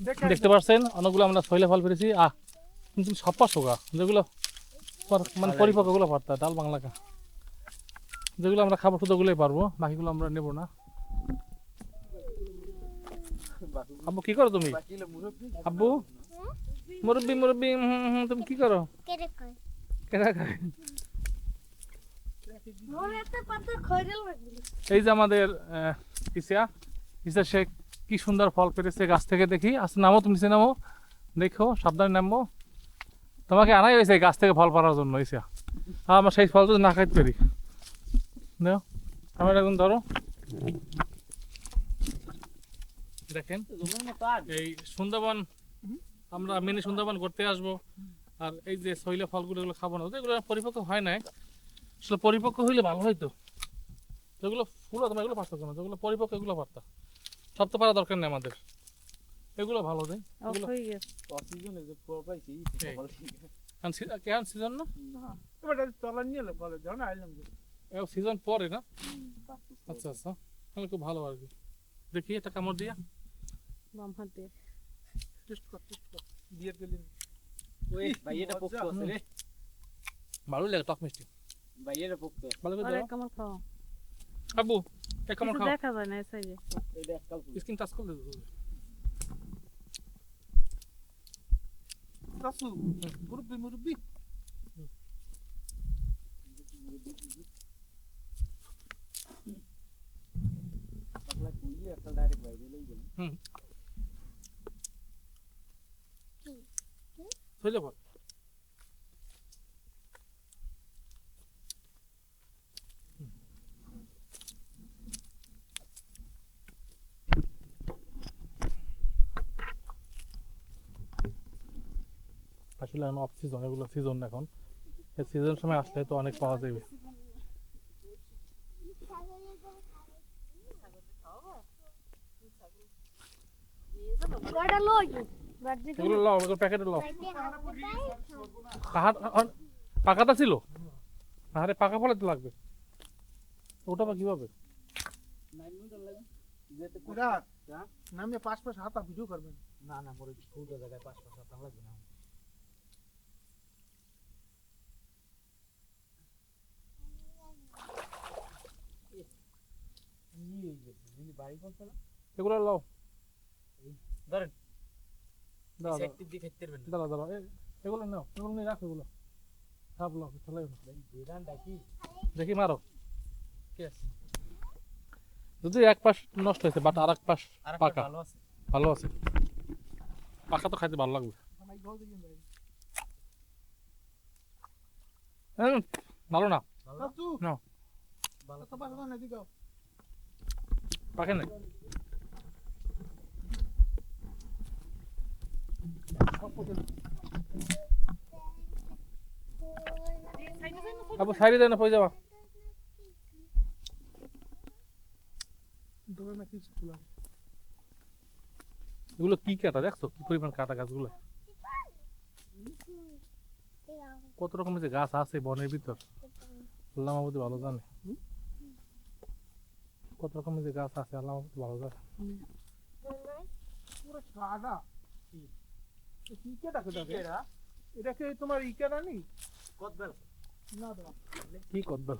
দেখতে পাচ্ছেন অনেকগুলো আমরা শৈলে ফল পেরেছি। আহ কিন্তু সপ্পা শোকা যেগুলো মানে পরিপক্কগুলো পারতা ডাল বাংলাকা যেগুলো আমরা খাব শুধু ওগুলোই পারব বাকিগুলো আমরা নেব না। আব্বু কি করো তুমি? আব্বু? মুরব্বি মুরব্বি হুম, হুম, হুম, তুমি কি করো? কেনা লাগবে। এই যে আমাদের আহ, ইসিয়া ইসিয়া শেখ কি সুন্দর ফল পেরেছে গাছ থেকে দেখি। আচ্ছা নামো তুমি, নিচে নামো। দেখো, সাবধানে নামবো তোমাকে আনাই হয়েছে গাছ থেকে ফল পাড়ার জন্য আর আমার সেই ফল যদি না খাইতে পারি। আমার এখন ধরো। দেখেন, এই সুন্দরবন, আমরা মিনি সুন্দরবন করতে আসব। আর এই যে শৈলে ফলগুলো এগুলো খাব না। এগুলো পরিপক্ক হয় নাই। আসলে পরিপক্ক হইলে ভালো হইতো যেগুলো ফুল তোমার এগুলো পারতো না যেগুলো পরিপক্ক, এগুলো পারতা। সব তো পারা দরকার নেই আমাদের। এগুলো ভালো দেয় সি- কেমন সিজন না? সিজন পরে না? আচ্ছা আচ্ছা তাহলে খুব ভালো আর কি। দেখি এটা কামড় দিয়া। বাম হাত দিয়ে। ভালোই লাগে টক মিষ্টি। ভালো করে দাও কামড় খাও। আবু এক কামড় কিছু খাও দেখা যায় না এই সাইজে স্কিন টাচ করে দিও মুরব্বি মুরব্বি হয়ে যাব আসলে এখন অফ সিজন এগুলো সিজন এখন। সিজন সময় আসলে তো অনেক পাওয়া যাবে পাকাটা ছিল? আরে পাকা ফলে তো লাগবে। ওটা বা কীভাবে? নামে পাঁচ পাঁচ হাতা ভিডিও করবেন। না না মোর জায়গায় পাঁচ হাত লাগবে না। এগুলো লাও। ধরেন। দাঁড়া সাইড দিয়ে ফেলতে পারবেন দাঁড়া দাঁড়া এগুলো নাও এগুলো নিয়ে রাখো এগুলো। সব লাও ফেলাই দাও। বিধান ডাকি। দেখি মারো। যদি এক পাশ নষ্ট হয়েছে বাট আর এক পাশ পাকা। ভালো আছে। পাকা তো খাইতে ভালো লাগবে। ভালো না। না? ভালো। না পাকে আবু সাইডে দেয় না পড়ে যাবা। দোকান নাকি স্কুল এগুলো কি কাটা দেখছ? কি পরিমাণ কাটা গাছগুলো? কত রকমের যে গাছ আছে বনের ভিতর? আল্লাহ মাহমুদ ভালো জানে? কত রকমের যে গাছ আছে আল্লাহ ভালো গাছ পুরো সাদা। কি? কে ডাকে এটা কি তোমার ইকে রানি কত বেল না দাদা কি করবে